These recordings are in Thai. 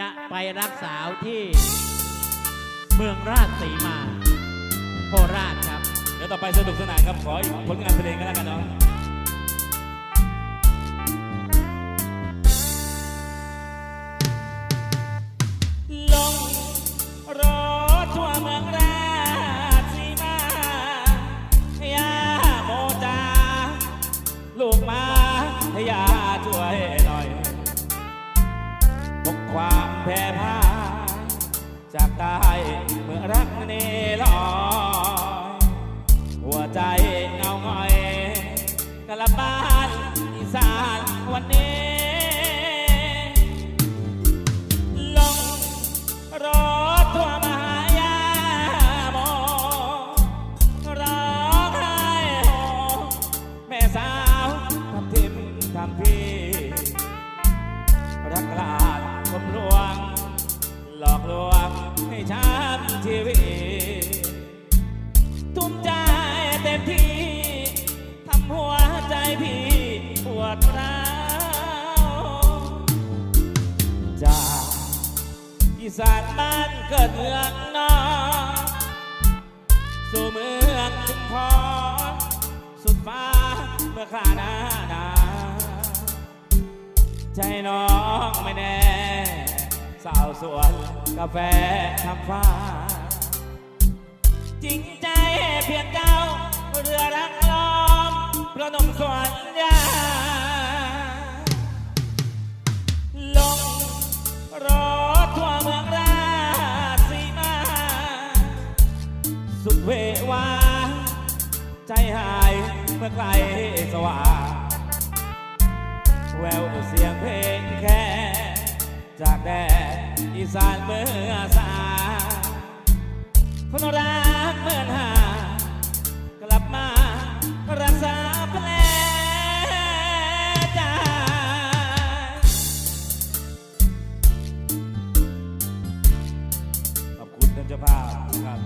จะไปรักสาวที่ เมืองราชสีมา โคราชครับ เดี๋ยวต่อไปสนุกสนานครับ ขออีกผลงานเพลงกันแล้วกันเนาะ นาหนาใจน้องไม่แน่ สาวสวนกาแฟทำฟ้า จริงใจเพียงเจ้า เรือรักล้อมพระนมสวนยาลงรถทั่วเมืองราชสีมา สุดเววา ใจหายเมื่อไกลสว่าง แววเสียงเพลงแค่ จากแดนอีสานเมื่อสายคนรักเหมือนหากลับมารักษาแผลใจขอบคุณท่านเจ้าภาพครับ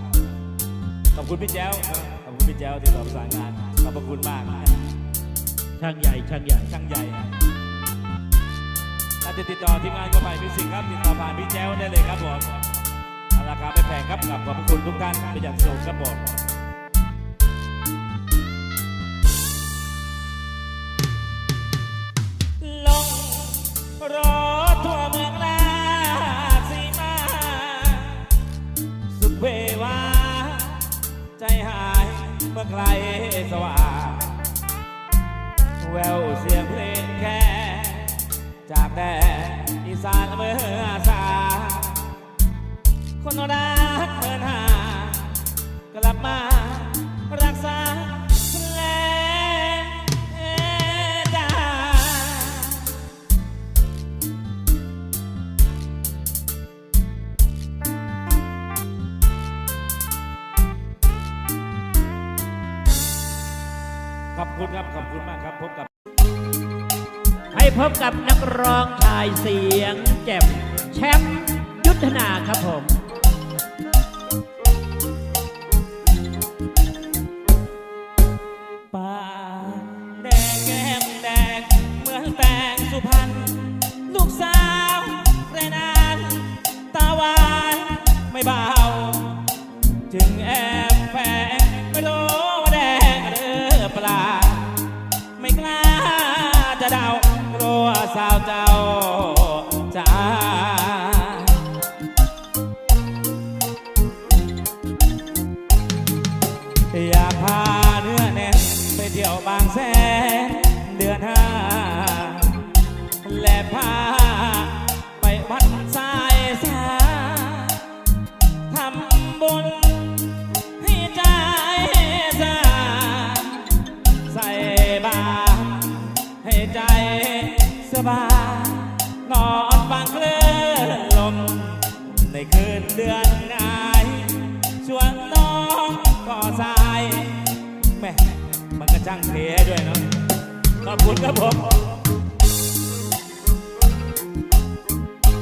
ขอบคุณพี่แจ้วครับขอบคุณพี่แจ้วที่ต่อประสานงาน ขอบพระคุณมาก ช่างใหญ่ ช่างใหญ่ ช่างใหญ่ถ้า จะติดต่อทีมงานก็ไปมิวสิกครับติดต่อผ่านพี่แจ้วได้เลยครับผมราคาไม่แพงครับขอบพระคุณทุกท่านเป็นอย่างสูงครับผมลงรถทั่วเมืองราชสีมา สุดเววาใจหายเมื่อไกลสว่างแววเสียงเพลงแค่จากแดน สานเมื่อสา คนรักเมือหากลับมารักษาแผลใจขอบคุณครับ ขอบคุณมากครับ พบกับ พบกับนักร้องชายเสียงแจ่มแชมป์ยุทธนาครับผม ช่างเทด้วยเนาะขอบคุณครับผม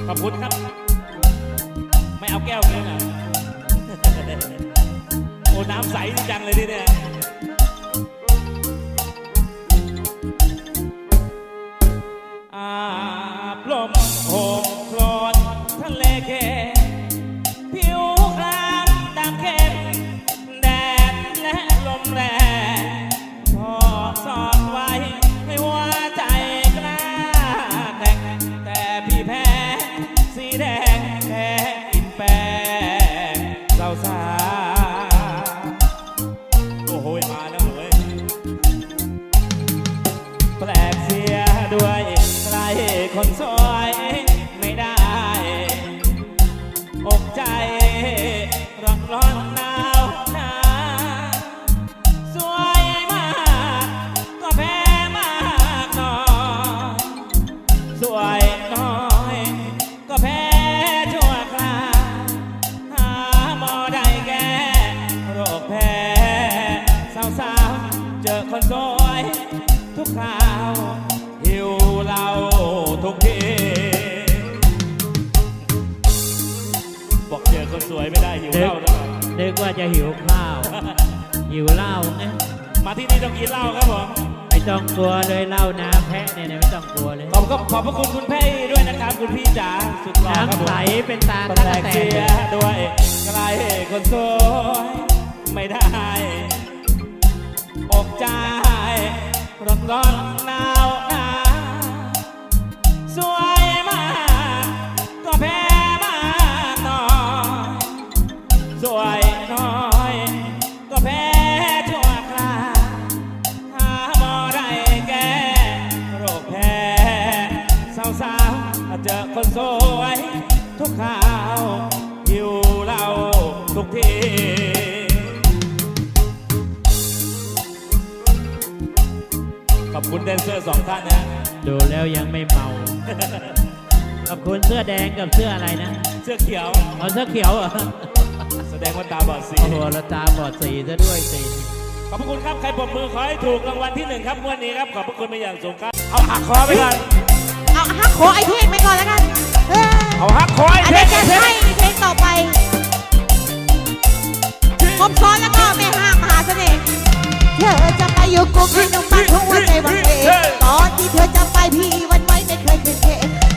ขอบคุณครับ ไม่เอาแก้วเลยนะโอ้น้ำใสจริงจังเลยนี่เนี่ยอาบลมโห Lord คุณแดนเซอร์สองท่านนะดูแล้วยังไม่เมา ขอบคุณเสื้อแดงกับเสื้ออะไรนะเสื้อเขียวเอาเสื้อเขียวเหรอแสดงว่าตาบอดสีโอ้โหเราตาบอดสีซะด้วยสิขอบพระคุณครับใครปรบมือขอให้ถูกรางวัลที่หนึ่งครับงวันนี้ครับขอบพระคุณเป็นอย่างสูงครับเอาหักคอไปก่อนเอาฮักขอไอเทงไปก่อนแล้วกันเออเอาหักคออันไอ้นี้เด็กจะไอ้เด็กให้เพลงต่อไปคมซ้อนแล้วก็แม่ห้างมหาเสน่ห์เธอจะไป อยู่กรุงให้นุ่มบ้านทุ่งหัวใจวันเวตอนที่เธอจะไปพี่วันไว้ไม่เคยคืนเค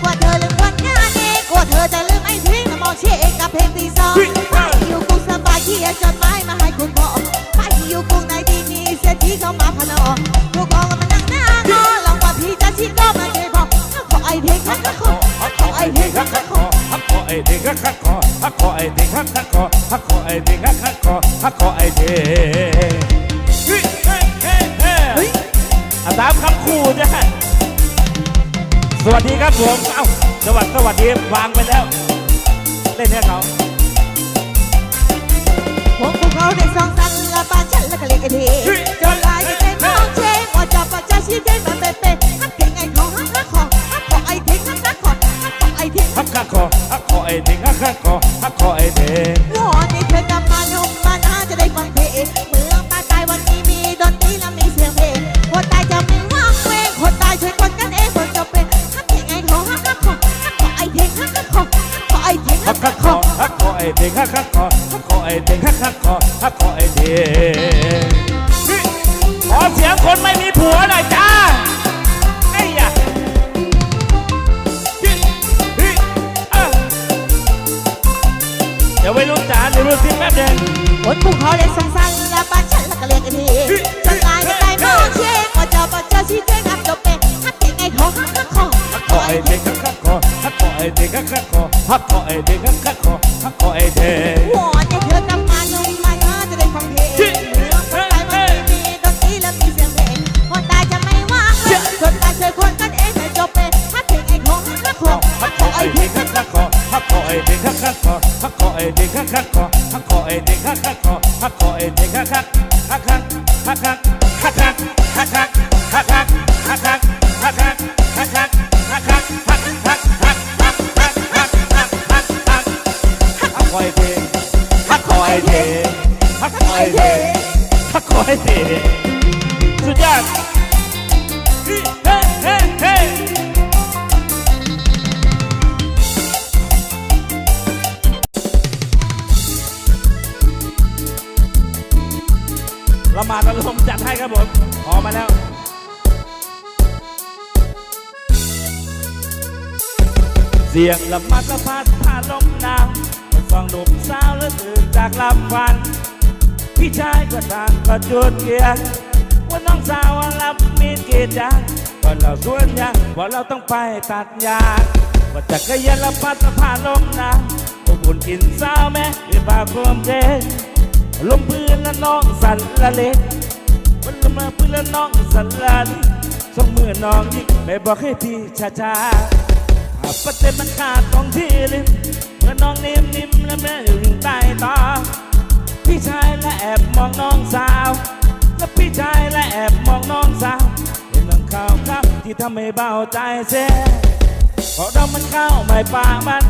กว่าเธอลืมวันงานเองกว่าเธอจะลืมไอ้เพลงมองเชกกับเพลงที่สองไปอยู่กรุงสบายที่จดหมายมาให้คุณบอกไปอยู่กรุงไหนที่มีเศรษฐีเขามาพนอผู้กองมานั่งหน้างอลองว่าพี่จะชิดก็ไม่เคยบอกขอไอ้เพลงนั้นก็ขอหักคอไอ้เด็กหักคอหักคอไอ้เด็กหักคอหักคอไอ้เด็กหักคอหักคอไอ้เด็กหักคอหักคอไอ้เด็ก อะตามคำขู่จ้ะสวัสดีครับผมเอ้าสวัสดีสวัสดีวางไปแล้ว เล่นให้เขาพวกพวกเขาได้สองสันละปานฉันแล้วก็เรียกไอ้ทีจนลายจะได้มองเชงว่าจับปากจะชี้เจนมาเป๊ะๆฮักเก่งไอ้ของฮักฮักของฮักของไอ้ทิ้งฮักฮักของฮักของไอ้ทิ้งหักคอหักคอไอ้เด็กหักคอหักคอไอ้เด็กวอนให้เธอกลับมาหนุ่ม อไอ้เด็กหักคอหักคอไอ้เด็กหักคอหักคอไอ้เด็กขอเสียงคนไม่มีผัวหน่อยจ้าไอ้ยะอะเดี๋ยวไปรุ่นจ๋าเดี๋ยวรุ่นซิแป๊บเดียวคนภูเขาเรียกสั้นๆและบ้านฉันแล้วก็เรียกไอ้ทีจนลายจะได้มองเชงว่าจับปากจะชี้เจนกับจบเป็นฮักเก่งไอ้ของฮักฮักขอฮักคอไอเด็กฮักฮัก ไอเด็กฮักกคอฮักคอไอเด็กฮักกคอฮักคอไอเด็กวอนให้เธอกลับมาหนุ่มมานาจะได้ฟังเพลงเมืองคนไทยมันมีดนตรีและมีเสียงเพลงคนตายจะไม่ว่างเลยคนตายช่วยคนกันเองแต่จบเป็นฮักเก่งไอ้ของฮักฮักของฮัฮักกคอองไอไอ้เด็เด็กกฮักฮักคอฮักคอไอเด็กฮักฮักคอฮักคอไอเด็กฮักฮักคอฮักคอไอเด็กฮักฮักคอฮักคอไอเด็กฮักฮักฮักฮักฮักฮัก สีสียงละมัดละพัดผ่านลมหนาวมาฟังหนุ่มสาวแล้วตื่นจากหลับฝัน พี่ชายก็ต่างก็จุดเกียร์ว่าน้องสาวรับมีดกีดยางว่าเราสวนยางว่าเราต้องไปตัดยางว่าจักรยานละพัดละผ่านลมหนาวอบอุ่นกินสาวแม่หรือปากลมเจลมพื้นละน้องสั่นละเล็กวันละมาพื้นละน้องสั่นละส่งมือน้องยิกไม่บอกให้พี่ช้าชาๆ ปเด็มันขาดตรงที่ลิ้นเมื่อน้องนิ่มนิ่มและแม่อยู่ใต้ตาพี่ชายและแอบมองน้องสาว และพี่ชายและแอบมองน้องสาวเห็นน้องข้าวครับที่ทำให้เบาใจเสียเพราะเรามันเข้าไม่ป่ามัน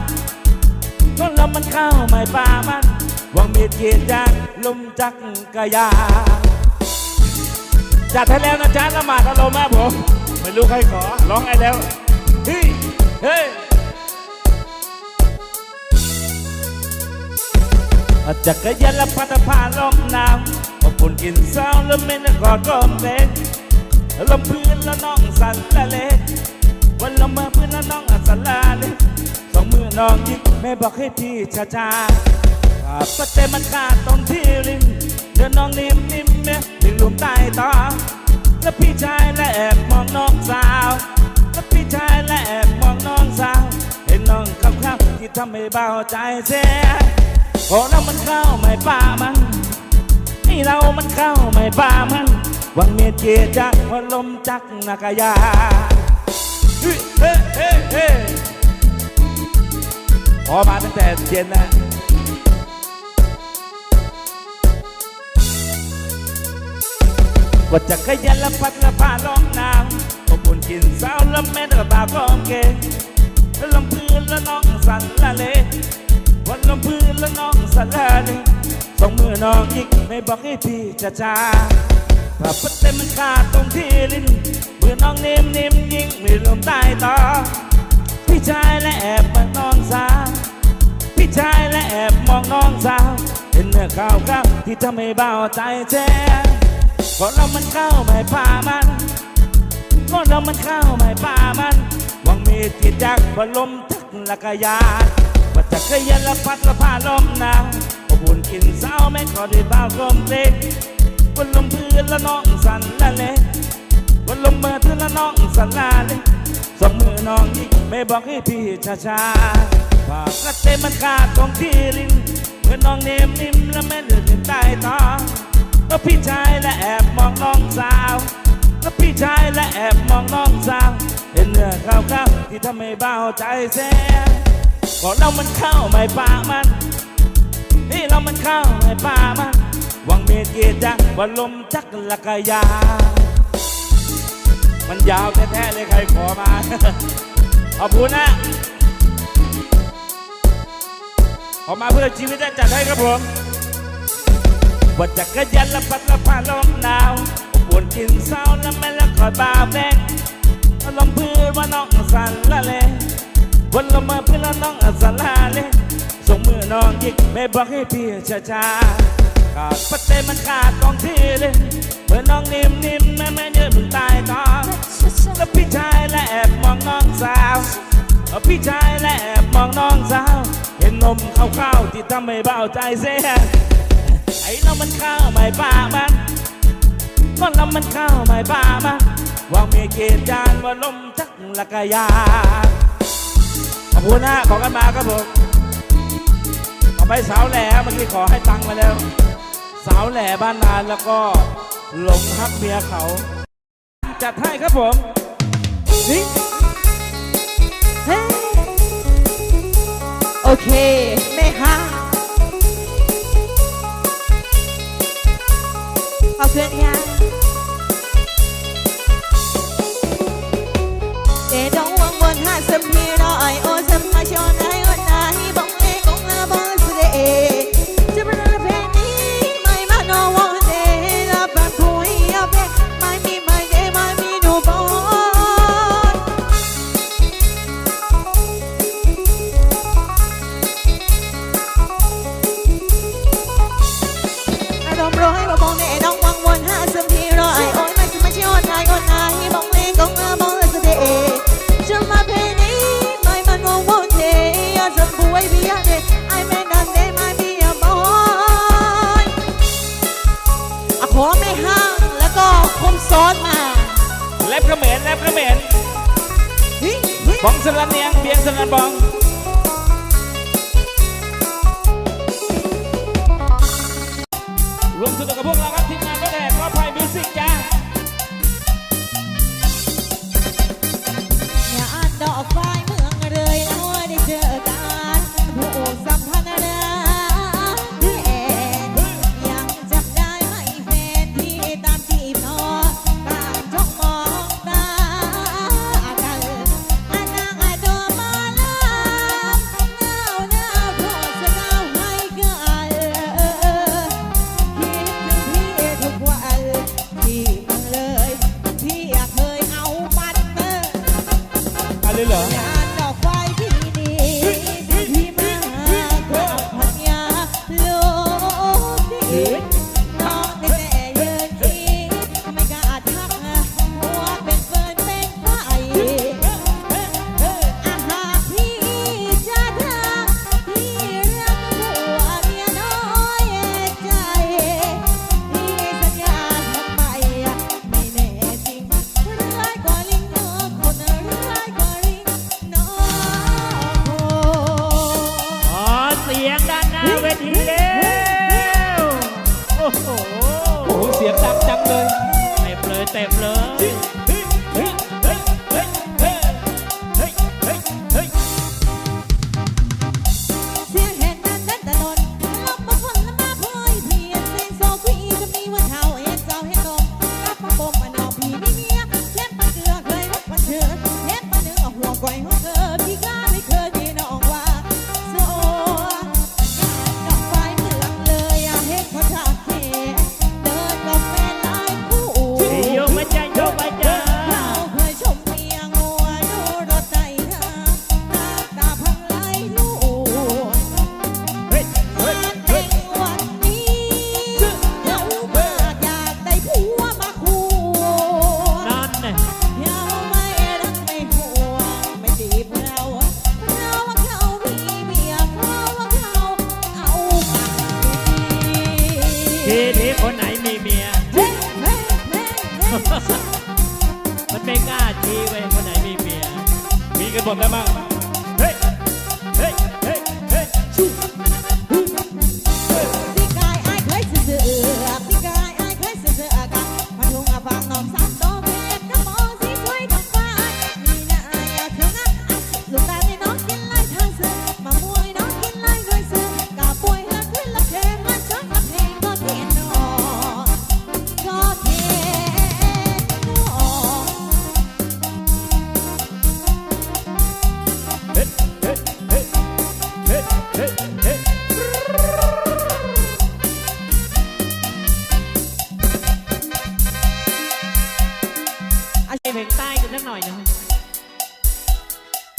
ก็เรามันเข้าไม่ป่ามันหวังมีดเกียรยางลุมจักกะยานจัดให้แล้วนะจ๊ะละหมาดอารมณ์แม่ผมไม่รู้ใครขอร้องไงแล้วเฮ้ย เฮ้ยจักรยานและพัดผ่านลมหนาวอบอุ่นกินเศร้าแล้วไม่ได้กอดกลมเล็กลมพื้นแล้วน้องสั่นละเล็กวันลมมาพื้นแล้วน้องสั่นละเล็กสองมือน้องยิกแม่บอกให้พี่ช้าช้าขาดประเจมันขาดตรงที่ลิ้นเดินน้องนิ่มนิ่มแม่ลิ้นรวมใต้ตาแล้วพี่ชายและแอบมองน้องสาว ที่ทำให้เบาใจเสียพอเรามันเข้าไม่ป่ามันนี่เรามันเข้าไม่ป่ามันหวังเมียเกียจักว่าลมจักนากายาเฮ้ยเฮ้เฮ้เฮ้ยพอมาตั้งแต่เย็นนะว่าจักรยานละพัดละพาลมหนาวอบอุ่นกินสาวละแม่ตะบาก็เก่งลม ละน้องสั่นละเลวันลมพื้นแล้วน้องสลาเลยสองมือน้องยิกไม่บอกให้พี่จะจ้าภาพเต็มมันขาดตรงที่ลิ้นมือน้องเนมเนมยิงไม่ลมใต้ตาพี่ชายและแอบมองน้องสาวพี่ชายและแอบมองน้องสาวเห็นเนื้อขาวขาวที่ทำให้เบาใจแจ้เพราะเรามันเข้าไม่ป่ามันก็เรามันเข้าไม่ป่ามันหวังมีจิตจักบลมท ละกยานว่าจักรยานละพัดละพาลมหนาวอบอุ่นกินเศร้าไม่ขอได้เบากลมเล็กบนลมพื้นละน้องสันละเล็กบนลมเมื่อพื้นละน้องสันละเล็กสองมือน้องยิกไม่บอกให้พี่ช้าช้าๆปากกระเตมันขาดตรงที่ลิ้นเมื่อน้องเนมนิ่มและแม่เลือดถึงใต้ตาแล้วพี่ชายและแอบมองน้องสาว แล้วพี่ชายและแอบมองน้องสาวเห็นเนื้อขาวขาวที่ทำให้เบาใจเสียก็เรามันเข้าไม่ป่ามัน นี่เรามันเข้าไม่ป่ามันหวังเมียเกียจังว่าลมจักละกายา มันยาวแท้ๆเลยใครขอมาขอบคุณนะขอมาเพื่อชีวิตได้จัดให้ครับผมว่าจักรยานละพัดละพาลมหนาว อบอุ่นกินเศร้าแล้วแม่ละคอยบาแดงลมพื้นว่าน้องสันละเลวันลมมาพื้นน้องสันละเลส่งมือน้องยิกไม่บอกให้พี่ช้าช้าๆขาดประเตมันขาดกองที่เลยเมื่อน้องนิ่มนิ่มแม่แม่เนื้อมึงตายตอนแล้วพี่ชายและแอบมองน้องสาวพี่ชายและแอบมองน้องสาว เห็นนมขาวๆที่ทำให้เบาใจเสียไอ้เรามันเข้าไม่ป่ามัน ก็เรามันเข้าไม่ป่ามันวางมีเกียรติจานว่าลมจักละกายาขอบคุณนะขอกันมาครับผมต่อไปสาวแหล่เมื่อกี้ขอให้ตังค์มาแล้ว สาวแหล่บ้านนานแล้วก็หลงฮักเมียเขา จัดให้ครับผมนี่เฮ้ยโอเค สลันเนียงเพียงสลันบอง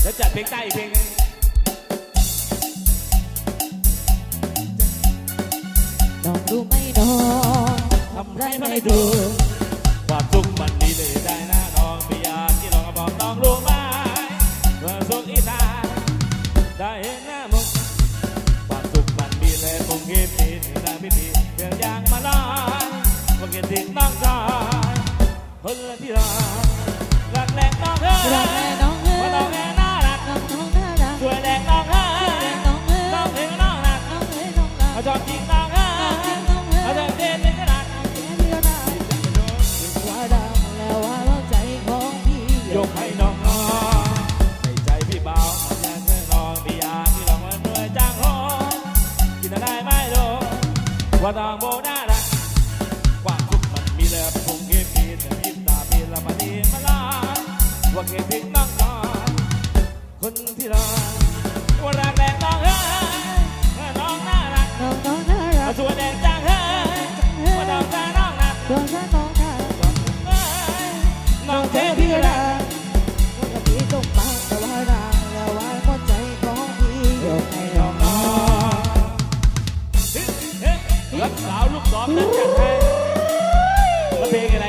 ถ้าจัดเพลงใต้อเพลงน้องรู้ไหมน้องทำไรไม่ดูความสุขมันดีเลยได้นะน้องพี่ยาที่เราก็บอกน้องรู้ไหมื่อสุขอีสาได้เห็นหน้ามุกความสุขมันดีเลยคงคิดดีถึงได้ไม่ดีเพียงอย่างมาลอยคงคิดถึงน้องชายคนที่รักรักแรงน้องเธอ Kentucky. big and I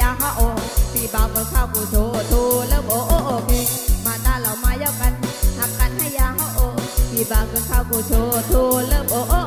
ยาฮาโอพี่บ่าวก็เข้ากูโชว์ทูเลิฟโอโอโอเคมาตาเรามายากันหักกันให้ยาฮาโอ้พี่บ่าวก็เข้ากูโชว์ทูแล้วโอ้